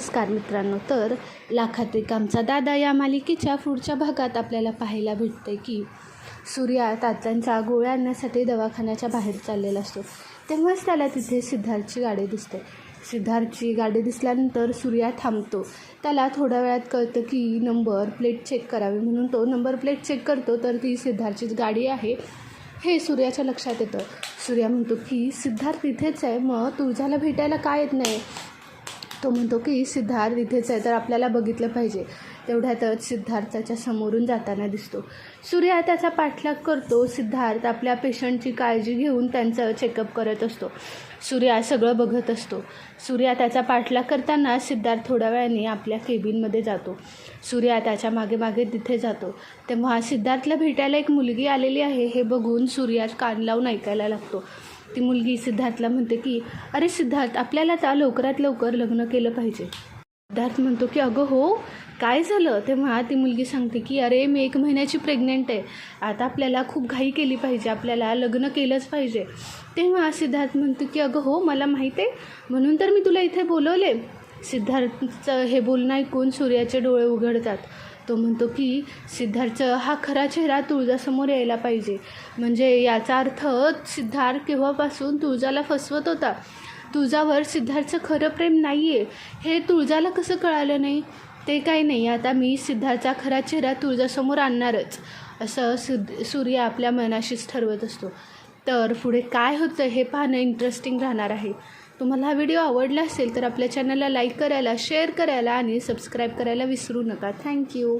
नमस्कार मित्रांनो तर लाखात एक आमचा दादा या मालिकेच्या पुढच्या भागात आपल्याला पाहायला भेटते की सूर्या तात्यांचा गोळ्या आणण्यासाठी दवाखान्याच्या बाहेर चाललेला असतो. तेव्हाच त्याला तिथे सिद्धार्थची गाडी दिसते. सिद्धार्थची गाडी दिसल्यानंतर सूर्या थांबतो. त्याला थोड्या वेळात कळतं की नंबर प्लेट चेक करावी म्हणून तो नंबर प्लेट चेक करतो तर ती सिद्धार्थचीच गाडी आहे. हे सूर्याच्या लक्षात येतं. सूर्या म्हणतो की सिद्धार्थ तिथेच आहे. मग तुळजाला भेटायला काय येत नाही? तो म्हणतो की सिद्धार्थ इथेच आहे तर आपल्याला बघितलं पाहिजे. तेवढ्यातच सिद्धार्थाच्या समोरून जाताना दिसतो. सूर्या त्याचा पाठलाग करतो. सिद्धार्थ आपल्या पेशंटची काळजी घेऊन त्यांचं चेकअप करत असतो. सूर्या सगळं बघत असतो. सूर्या त्याचा पाठलाग करताना सिद्धार्थ थोड्या वेळाने आपल्या केबिनमध्ये जातो. सूर्या त्याच्यामागे मागे तिथे जातो. तेव्हा सिद्धार्थला भेटायला एक मुलगी आलेली आहे. हे बघून सूर्या कान लावून ऐकायला लागतो. ती मुलगी सिद्धार्थला म्हणते की अरे सिद्धार्थ आपल्याला आता लवकरात लवकर लग्न केलं पाहिजे. सिद्धार्थ म्हणतो की अगं हो काय झालं? तेव्हा ती मुलगी सांगते की अरे मी एक महिन्याची प्रेग्नेंट आहे. आता आपल्याला खूप घाई केली पाहिजे. आपल्याला लग्न केलंच पाहिजे. तेव्हा सिद्धार्थ म्हणतो की अगं हो मला माहीत आहे. म्हणून तर मी तुला इथे बोलवले. सिद्धार्थचं हे बोलणं ऐकून सूर्याचे डोळे उघडतात. तो म्हणतो की सिद्धार्थ हा खरा चेहरा तुळजासमोर यायला पाहिजे. म्हणजे याचा अर्थ सिद्धार्थ केव्हापासून तुळजाला फसवत होता? तुळजावर सिद्धार्थचं खरं प्रेम नाही आहे हे तुळजाला कसं कळालं नाही? ते काही नाही. आता मी सिद्धार्थचा खरा चेहरा तुळजासमोर आणणारच. असं सिद्ध सूर्य आपल्या मनाशीच ठरवत असतो. तर पुढे काय होतं हे पाहणं इंटरेस्टिंग राहणार आहे. तुम्हाला हा व्हिडिओ आवडला असेल तर आपल्या चॅनलला लाईक करायला शेअर करायला आणि सबस्क्राईब करायला विसरू नका. थँक्यू